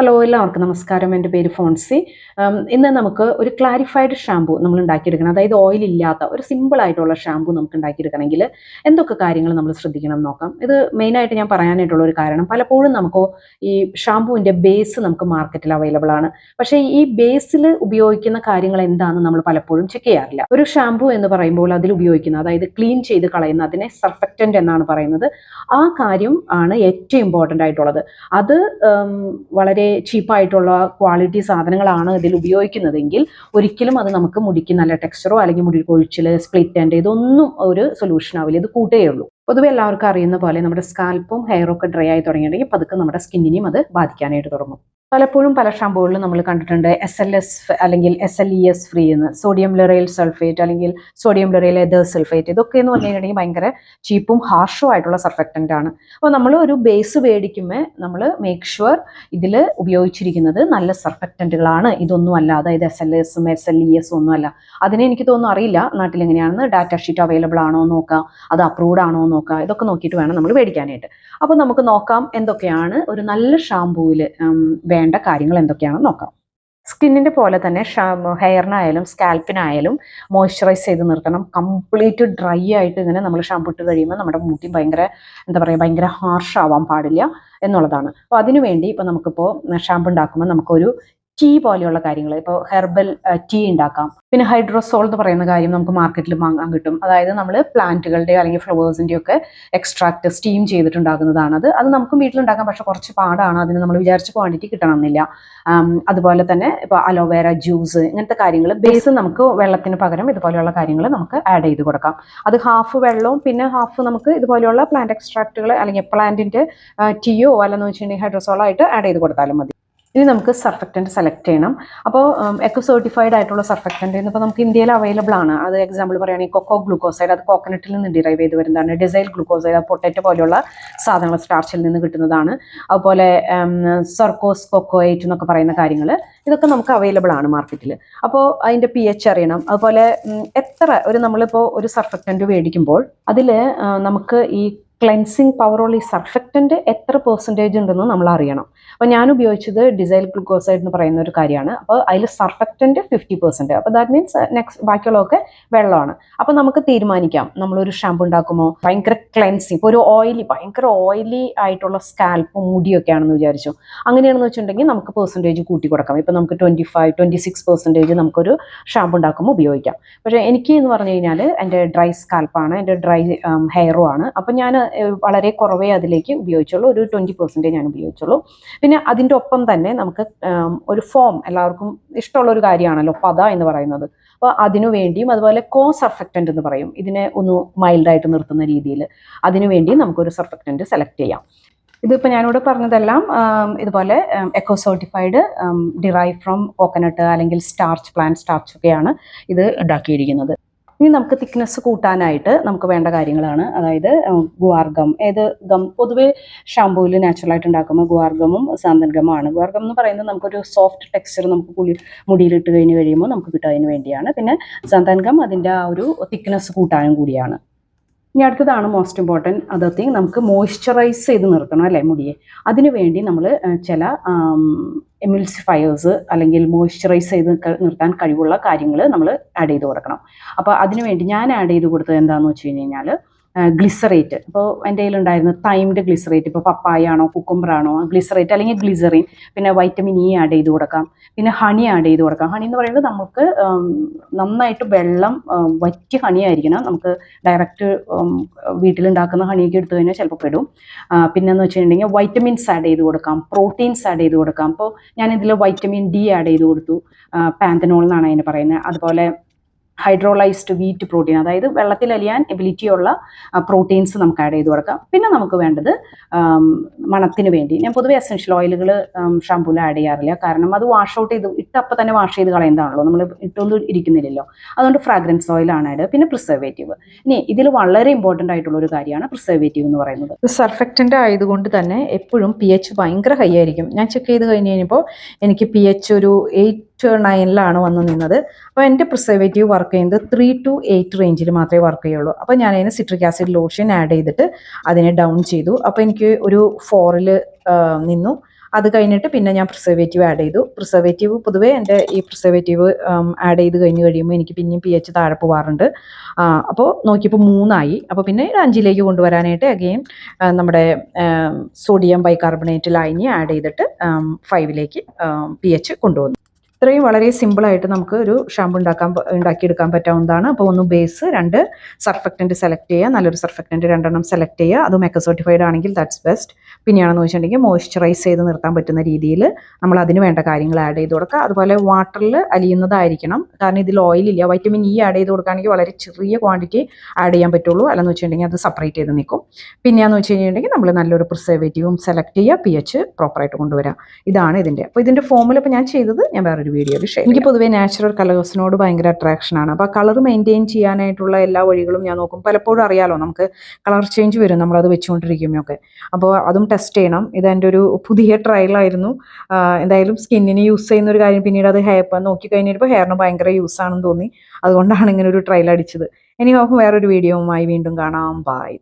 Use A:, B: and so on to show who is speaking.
A: Hello എല്ലാവർക്കും നമസ്കാരം. എന്റെ പേര് ഫോൺസി. ഇന്ന് നമുക്ക് ഒരു ക്ലാരിഫൈഡ് ഷാമ്പു നമ്മൾ ഉണ്ടാക്കിയെടുക്കണം. അതായത് ഓയിൽ ഇല്ലാത്ത ഒരു സിമ്പിൾ ആയിട്ടുള്ള ഷാമ്പു നമുക്ക് ഉണ്ടാക്കിയെടുക്കണമെങ്കിൽ എന്തൊക്കെ കാര്യങ്ങൾ നമ്മൾ ശ്രദ്ധിക്കണം നോക്കാം. ഇത് മെയിനായിട്ട് ഞാൻ പറയാനായിട്ടുള്ള ഒരു കാരണം പലപ്പോഴും നമുക്ക് ഈ ഷാമ്പുവിന്റെ ബേസ് നമുക്ക് മാർക്കറ്റിൽ അവൈലബിൾ ആണ്. പക്ഷേ ഈ ബേസിൽ ഉപയോഗിക്കുന്ന കാര്യങ്ങൾ എന്താണെന്ന് നമ്മൾ പലപ്പോഴും ചെക്ക് ചെയ്യാറില്ല. ഒരു ഷാമ്പു എന്ന് പറയുമ്പോൾ അതിൽ ഉപയോഗിക്കുന്ന അതായത് ക്ലീൻ ചെയ്ത് കളയുന്ന അതിനെ സർഫക്റ്റന്റ് എന്നാണ് പറയുന്നത്. ആ കാര്യം ആണ് ഏറ്റവും ഇമ്പോർട്ടന്റ് ആയിട്ടുള്ളത്. അത് വളരെ ചീപ്പായിട്ടുള്ള ക്വാളിറ്റി സാധനങ്ങളാണ് ഇതിൽ ഉപയോഗിക്കുന്നതെങ്കിൽ ഒരിക്കലും അത് നമുക്ക് മുടിക്ക് നല്ല ടെക്സ്ചറോ അല്ലെങ്കിൽ മുടി കൊഴിച്ചിൽ സ്പ്ലിറ്റ് ആൻഡ് ഇതൊന്നും ഒരു സൊല്യൂഷൻ ആവില്ല. ഇത് കൂട്ടേ ഉള്ളൂ പൊതുവെ എല്ലാവർക്കും അറിയുന്ന പോലെ നമ്മുടെ സ്കാൽപ്പും ഹെയറും ഒക്കെ ഡ്രൈ ആയി തുടങ്ങിയിട്ടുണ്ടെങ്കിൽ പതുക്കെ നമ്മുടെ സ്കിന്നിനെയും അത് ബാധിക്കാനായിട്ട് തുടങ്ങും. പലപ്പോഴും പല ഷാമ്പുകളിലും നമ്മൾ കണ്ടിട്ടുണ്ട്. എസ് എൽ എസ് അല്ലെങ്കിൽ S L E S free എന്ന്. സോഡിയം ലൊറൈൽ സൾഫേറ്റ് അല്ലെങ്കിൽ സോഡിയം ലൊറൈൽ എതർ സൾഫേറ്റ് ഇതൊക്കെ എന്ന് പറഞ്ഞു കഴിഞ്ഞിട്ടുണ്ടെങ്കിൽ ഭയങ്കര ചീപ്പും ഹാർഷും ആയിട്ടുള്ള സർഫക്റ്റന്റ് ആണ്. അപ്പോൾ നമ്മൾ ഒരു ബേസ് മേടിക്കുമ്പോൾ നമ്മൾ മേക്ക് ഷുവർ ഇതിൽ ഉപയോഗിച്ചിരിക്കുന്നത് നല്ല സർഫക്റ്റന്റുകളാണ് ഇതൊന്നും അല്ല. അതായത് എസ് എൽ എസും എസ് എൽ ഇ എസും ഒന്നും അല്ല അതിനെ എനിക്ക് തോന്നുന്നു അറിയില്ല. നാട്ടിൽ എങ്ങനെയാണെന്ന് ഡാറ്റ ഷീറ്റ് അവൈലബിൾ ആണോ എന്ന് നോക്കാം. അത് അപ്രൂവ്ഡ് ആണോ എന്ന് നോക്കാം. ഇതൊക്കെ നോക്കിയിട്ട് വേണം നമ്മൾ മേടിക്കാനായിട്ട്. അപ്പോൾ നമുക്ക് നോക്കാം എന്തൊക്കെയാണ് ഒരു നല്ല ഷാമ്പൂവിൽ വേണ്ട കാര്യങ്ങൾ എന്തൊക്കെയാണെന്ന് നോക്കാം. സ്കിന്നിന്റെ പോലെ തന്നെ ഹെയറിനായാലും സ്കാൽപ്പിനായാലും മോയ്സ്ചറൈസ് ചെയ്ത് നിർത്തണം. കംപ്ലീറ്റ് ഡ്രൈ ആയിട്ട് ഇങ്ങനെ നമ്മൾ ഷാമ്പു ഇട്ട് കഴിയുമ്പോൾ നമ്മുടെ മുടി ഭയങ്കര എന്താ പറയുക ഭയങ്കര ഹാർഷ് ആവാൻ പാടില്ല എന്നുള്ളതാണ്. അപ്പോൾ അതിനുവേണ്ടി ഇപ്പോൾ നമുക്കിപ്പോൾ ഷാമ്പു ഉണ്ടാക്കുമ്പോൾ നമുക്കൊരു ടീ പോലെയുള്ള കാര്യങ്ങൾ. ഇപ്പോൾ ഹെർബൽ ടീ ഉണ്ടാക്കാം പിന്നെ ഹൈഡ്രോസോൾ എന്ന് പറയുന്ന കാര്യം നമുക്ക് മാർക്കറ്റിൽ വാങ്ങാൻ കിട്ടും. അതായത് നമ്മൾ പ്ലാന്റുകളുടെ അല്ലെങ്കിൽ ഫ്ലവേഴ്സിന്റെയോ ഒക്കെ എക്സ്ട്രാക്ട് സ്റ്റീം ചെയ്തിട്ടുണ്ടാകുന്നതാണത് അത്. നമുക്കും വീട്ടിലുണ്ടാക്കാം. പക്ഷെ കുറച്ച് പാടാണ്. അതിന് നമ്മൾ വിചാരിച്ച ക്വാണ്ടിറ്റി കിട്ടണമെന്നില്ല. അതുപോലെ തന്നെ ഇപ്പോൾ അലോവേര ജ്യൂസ് ഇങ്ങനത്തെ കാര്യങ്ങൾ ബേസ് നമുക്ക് വെള്ളത്തിന് പകരം ഇതുപോലെയുള്ള കാര്യങ്ങൾ നമുക്ക് ആഡ് ചെയ്ത് കൊടുക്കാം. അത് ഹാഫ് വെള്ളവും പിന്നെ ഹാഫ് നമുക്ക് ഇതുപോലെയുള്ള പ്ലാന്റ് എക്സ്ട്രാക്റ്റുകൾ അല്ലെങ്കിൽ പ്ലാന്റിന്റെ ടീയോ അല്ലെന്ന് വെച്ചിട്ടുണ്ടെങ്കിൽ ഹൈഡ്രോസോളോ ആയിട്ട് ആഡ് ചെയ്ത് കൊടുത്താലും മതി. ഇനി നമുക്ക് സർഫക്റ്റന്റ് സെലക്ട് ചെയ്യണം. അപ്പോൾ എക്കോ സർട്ടിഫൈഡ് ആയിട്ടുള്ള സർഫക്റ്റന്റ് ഇപ്പോൾ നമുക്ക് ഇന്ത്യയിൽ അവൈലബിൾ ആണ്. അത് എക്സാമ്പിൾ പറയുകയാണെങ്കിൽ കൊക്കോ ഗ്ലൂക്കോസൈഡ് അത് കോക്കനട്ടിൽ നിന്ന് ഡിറൈവ് ചെയ്ത് വരുന്നതാണ്. ഡിസൈൽ ഗ്ലൂക്കോസൈഡ് പൊട്ടറ്റോ പോലെയുള്ള സാധനങ്ങൾ സ്റ്റാർച്ചിൽ നിന്ന് കിട്ടുന്നതാണ്. അതുപോലെ സർക്കോസ് കൊക്കോയേറ്റ് എന്നൊക്കെ പറയുന്ന കാര്യങ്ങൾ ഇതൊക്കെ നമുക്ക് അവൈലബിൾ ആണ് മാർക്കറ്റിൽ അപ്പോൾ അതിന്റെ പി എച്ച് അറിയണം. അതുപോലെ എത്ര ഒരു നമ്മളിപ്പോൾ ഒരു സർഫക്റ്റന്റ് മേടിക്കുമ്പോൾ അതിൽ നമുക്ക് ഈ ക്ലെൻസിങ് പവറുള്ള ഈ സർഫക്റ്റന്റ് എത്ര പെർസെന്റേജ് ഉണ്ടെന്ന് നമ്മൾ അറിയണം. അപ്പോൾ ഞാൻ ഉപയോഗിച്ചത് ഡിസൈൽ ഗ്ലൂക്കോസൈഡ് എന്ന് പറയുന്ന ഒരു കാര്യമാണ്. അപ്പോൾ അതിൽ സർഫക്റ്റന്റ് ഫിഫ്റ്റി പെർസെന്റ് അപ്പോൾ ദാറ്റ് മീൻസ് നെക്സ്റ്റ് ബാക്കിയുള്ളതൊക്കെ വെള്ളമാണ്. അപ്പോൾ നമുക്ക് തീരുമാനിക്കാം. നമ്മളൊരു ഷാമ്പു ഉണ്ടാക്കുമോ? ഭയങ്കര ക്ലെൻസിങ് ഇപ്പോൾ ഒരു ഓയിലി ഭയങ്കര ഓയിലി ആയിട്ടുള്ള സ്കാൽപ്പ് മുടിയൊക്കെ ആണെന്ന് വിചാരിച്ചു. അങ്ങനെയാണെന്ന് വെച്ചിട്ടുണ്ടെങ്കിൽ നമുക്ക് പെർസെന്റേജ് കൂട്ടി കൊടുക്കാം. ഇപ്പോൾ നമുക്ക് twenty five twenty six percentage നമുക്കൊരു ഷാമ്പു ഉണ്ടാക്കുമ്പോൾ ഉപയോഗിക്കാം. പക്ഷേ എനിക്ക് എന്ന് പറഞ്ഞു കഴിഞ്ഞാൽ എന്റെ ഡ്രൈ സ്കാൽപ്പാണ് എന്റെ ഡ്രൈ ഹെയറും ആണ്. അപ്പോൾ ഞാൻ വളരെ കുറവേ അതിലേക്ക് ഉപയോഗിച്ചുള്ളൂ. ഒരു ട്വന്റി പെർസെന്റേജ് ഞാൻ ഉപയോഗിച്ചുള്ളൂ. പിന്നെ അതിന്റെ ഒപ്പം തന്നെ നമുക്ക് ഒരു ഫോം എല്ലാവർക്കും ഇഷ്ടമുള്ള ഒരു കാര്യമാണല്ലോ പത എന്ന് പറയുന്നത്. അപ്പോൾ അതിനു വേണ്ടിയും അതുപോലെ കോ സർഫക്റ്റന്റ് എന്ന് പറയും. ഇതിനെ ഒന്ന് മൈൽഡായിട്ട് നിർത്തുന്ന രീതിയിൽ അതിനു വേണ്ടി നമുക്കൊരു സർഫക്റ്റന്റ് സെലക്ട് ചെയ്യാം. ഇതിപ്പോൾ ഞാനിവിടെ പറഞ്ഞതെല്ലാം ഇതുപോലെ eco certified derive from coconut അല്ലെങ്കിൽ സ്റ്റാർച്ച് പ്ലാന്റ് സ്റ്റാർച്ച് ഒക്കെയാണ് ഇത് ഉണ്ടാക്കിയിരിക്കുന്നത്. ഇനി നമുക്ക് തിക്നെസ് കൂട്ടാനായിട്ട് നമുക്ക് വേണ്ട കാര്യങ്ങളാണ്. അതായത് ഗുവാർഗം. ഏത് ഗം? പൊതുവെ ഷാമ്പൂവിൽ നാച്ചുറലായിട്ട് ഉണ്ടാക്കുമ്പോൾ ഗുവാർ ഗമ്മും സാന്തൻ ഗമ്മാണ് ഗുവാർ ഗം എന്ന് പറയുന്നത് നമുക്കൊരു സോഫ്റ്റ് ടെക്സ്ചർ നമുക്ക് കുളി മുടിയിലിട്ട് കഴിഞ്ഞ് കഴിയുമ്പോൾ നമുക്ക് കിട്ടുന്നതിന് വേണ്ടിയാണ്. പിന്നെ സാന്തൻ ഗം അതിന്റെ ആ ഒരു തിക്നെസ് കൂട്ടാനും കൂടിയാണ്. ഇനി അടുത്തതാണ് മോസ്റ്റ് ഇമ്പോർട്ടന്റ് അതർ തിങ് നമുക്ക് മോയ്സ്ചറൈസ് ചെയ്ത് നിർത്തണം അല്ലേ മുടിയെ? അതിനുവേണ്ടി നമ്മൾ ചില എമിൽസിഫയേഴ്സ് അല്ലെങ്കിൽ മോയ്സ്ചറൈസ് ചെയ്ത് നിർത്താൻ കഴിവുള്ള കാര്യങ്ങൾ നമ്മൾ ആഡ് ചെയ്ത് കൊടുക്കണം. അപ്പോൾ അതിനുവേണ്ടി ഞാൻ ആഡ് ചെയ്ത് കൊടുത്തത് എന്താണെന്ന് വെച്ച് കഴിഞ്ഞ് കഴിഞ്ഞാൽ ഗ്ലിസറേറ്റ് ഇപ്പോൾ എന്റെ കയ്യിലുണ്ടായിരുന്ന തൈമിന്റെ ഗ്ലിസറേറ്റ് ഇപ്പോൾ പപ്പായ ആണോ കുക്കുംബർ ആണോ ഗ്ലിസറേറ്റ് അല്ലെങ്കിൽ ഗ്ലിസറിൻ പിന്നെ വൈറ്റമിൻ ഇ ആഡ് ചെയ്ത് കൊടുക്കാം. പിന്നെ ഹണി ആഡ് ചെയ്ത് കൊടുക്കാം. ഹണി എന്ന് പറയുന്നത് നമുക്ക് നന്നായിട്ട് വെള്ളം വറ്റിയ ഹണി ആയിരിക്കണം. നമുക്ക് ഡയറക്റ്റ് വീട്ടിലുണ്ടാക്കുന്ന ഹണിയൊക്കെ എടുത്തു കഴിഞ്ഞാൽ ചിലപ്പോൾ പെടും. പിന്നെ പിന്നെന്ന് വെച്ചിട്ടുണ്ടെങ്കിൽ വൈറ്റമിൻസ് ആഡ് ചെയ്ത് കൊടുക്കാം. പ്രോട്ടീൻസ് ആഡ് ചെയ്ത് കൊടുക്കാം. അപ്പോൾ ഞാൻ ഇതിൽ വൈറ്റമിൻ ഡി ആഡ് ചെയ്ത് കൊടുത്തു. പാന്തനോൾ എന്നാണ് അതിന് പറയുന്നത്. അതുപോലെ ഹൈഡ്രോളൈസ്ഡ് വീറ്റ് പ്രോട്ടീൻ അതായത് വെള്ളത്തിൽ അലിയാൻ എബിലിറ്റി ഉള്ള പ്രോട്ടീൻസ് നമുക്ക് ആഡ് ചെയ്ത് കൊടുക്കാം. പിന്നെ നമുക്ക് വേണ്ടത് മണത്തിന് വേണ്ടി. ഞാൻ പൊതുവെ എസെൻഷ്യൽ ഓയിലുകൾ ഷാമ്പൂവിൽ ആഡ് ചെയ്യാറില്ല. കാരണം അത് വാഷ് ഔട്ട് ചെയ്ത് ഇട്ടപ്പോൾ തന്നെ വാഷ് ചെയ്ത് കളയുന്നതാണല്ലോ. നമ്മൾ ഇട്ടൊന്നും ഇരിക്കുന്നില്ലല്ലോ. അതുകൊണ്ട് ഫ്രാഗ്രൻസ് ഓയിലാണ് ആഡ് പിന്നെ പ്രിസർവേറ്റീവ് ഇനി ഇതിൽ വളരെ ഇമ്പോർട്ടന്റ് ആയിട്ടുള്ള ഒരു കാര്യമാണ് പ്രിസർവേറ്റീവ് എന്ന് പറയുന്നത്. സർഫക്റ്റന്റ് ആയതുകൊണ്ട് തന്നെ എപ്പോഴും പി എച്ച് ഭയങ്കര ഹൈ ആയിരിക്കും. ഞാൻ ചെക്ക് ചെയ്ത് കഴിഞ്ഞ് കഴിഞ്ഞപ്പോൾ എനിക്ക് പി എച്ച് ഒരു എയ്റ്റ് നയനിലാണ് വന്ന് നിന്നത്. അപ്പോൾ എന്റെ പ്രിസർവേറ്റീവ് വർക്ക് ചെയ്യുന്നത് ത്രീ ടു എയ്റ്റ് റേഞ്ചിൽ മാത്രമേ വർക്ക് ചെയ്യുള്ളൂ. അപ്പോൾ ഞാൻ അതിന് സിട്രിക് ആസിഡ് ലോഷൻ ആഡ് ചെയ്തിട്ട് അതിനെ ഡൗൺ ചെയ്തു. അപ്പോൾ എനിക്ക് ഒരു ഫോറിൽ നിന്നു. അത് കഴിഞ്ഞിട്ട് പിന്നെ ഞാൻ പ്രിസർവേറ്റീവ് ആഡ് ചെയ്തു. പ്രിസർവേറ്റീവ് പൊതുവേ എന്റെ ഈ പ്രിസർവേറ്റീവ് ആഡ് ചെയ്ത് കഴിഞ്ഞ് കഴിയുമ്പോൾ എനിക്ക് പിന്നെയും പി എച്ച് താഴെ പോവാറുണ്ട്. അപ്പോൾ നോക്കിയപ്പോൾ മൂന്നായി. അപ്പോൾ പിന്നെ അഞ്ചിലേക്ക് കൊണ്ടുവരാനായിട്ട് അഗെയിൻ നമ്മുടെ സോഡിയം ബൈകാർബണേറ്റ് ലൈനി ആഡ് ചെയ്തിട്ട് ഫൈവിലേക്ക് പി എച്ച് കൊണ്ടുവന്നു. ഇത്രയും വളരെ സിമ്പിളായിട്ട് നമുക്ക് ഒരു ഷാമ്പു ഉണ്ടാക്കാൻ ഉണ്ടാക്കിയെടുക്കാൻ പറ്റാവുന്നതാണ്. അപ്പോൾ ഒന്ന് ബേസ് രണ്ട് സർഫക്റ്റന്റ് സെലക്ട് ചെയ്യുക. നല്ലൊരു സർഫക്റ്റന്റ് രണ്ടെണ്ണം സെലക്ട് ചെയ്യുക. അത് മെക്ക സർട്ടിഫൈഡ് ആണെങ്കിൽ ദാറ്റ്സ് ബെസ്റ്റ് പിന്നെയാണെന്ന് വെച്ചിട്ടുണ്ടെങ്കിൽ മോയ്സ്ചറൈസ് ചെയ്ത് നിർത്താൻ പറ്റുന്ന രീതിയിൽ നമ്മൾ അതിന് വേണ്ട കാര്യങ്ങൾ ആഡ് ചെയ്ത് കൊടുക്കുക. അതുപോലെ വാട്ടറിൽ അലിയുന്നതായിരിക്കണം. കാരണം ഇതിൽ ഓയിലില്ല വൈറ്റമിൻ ഇ ആഡ് ചെയ്ത് കൊടുക്കുകയാണെങ്കിൽ വളരെ ചെറിയ ക്വാണ്ടിറ്റി ആഡ് ചെയ്യാൻ പറ്റുള്ളൂ. അല്ലെന്ന് വെച്ചിട്ടുണ്ടെങ്കിൽ അത് സെപ്പറേറ്റ് ചെയ്ത് നിൽക്കും. പിന്നെയാന്ന് വെച്ച് കഴിഞ്ഞിട്ടുണ്ടെങ്കിൽ നമ്മൾ നല്ലൊരു പ്രിസർവേറ്റീവും സെലക്ട് ചെയ്യുക. പി എച്ച് പ്രോപ്പറായിട്ട് കൊണ്ടുവരിക. ഇതാണ് ഇതിന്റെ. അപ്പോൾ ഇതിന്റെ ഫോമിൽ ഇപ്പോൾ ഞാൻ ചെയ്തത് ഞാൻ വേറൊരു വീഡിയോയിൽ ഷെയർ എനിക്ക് പൊതുവേ നാച്ചുറൽ കളേഴ്സിനോട് ഭയങ്കര അട്രാക്ഷനാണ് അപ്പോൾ കളർ മെയിന്റെയിൻ ചെയ്യാനായിട്ടുള്ള എല്ലാ വഴികളും ഞാൻ നോക്കും. പലപ്പോഴും അറിയാലോ നമുക്ക് കളർ ചേഞ്ച് വരും നമ്മളത് വെച്ചുകൊണ്ടിരിക്കുമ്പോഴൊക്കെ അപ്പോൾ അതും ടെസ്റ്റ് ചെയ്യണം. ഇതെന്റെ ഒരു പുതിയ ട്രയലായിരുന്നു എന്തായാലും സ്കിന്നിന് യൂസ് ചെയ്യുന്ന ഒരു കാര്യം പിന്നീട് അത് ഹെയർ നോക്കി കഴിഞ്ഞപ്പോൾ ഹെയറിന് ഭയങ്കര യൂസ് ആണെന്ന് തോന്നി. അതുകൊണ്ടാണ് ഇങ്ങനെ ഒരു ട്രയൽ അടിച്ചത്. ഇനി നോക്കും വേറൊരു വീഡിയോവുമായി വീണ്ടും കാണാം. ബൈ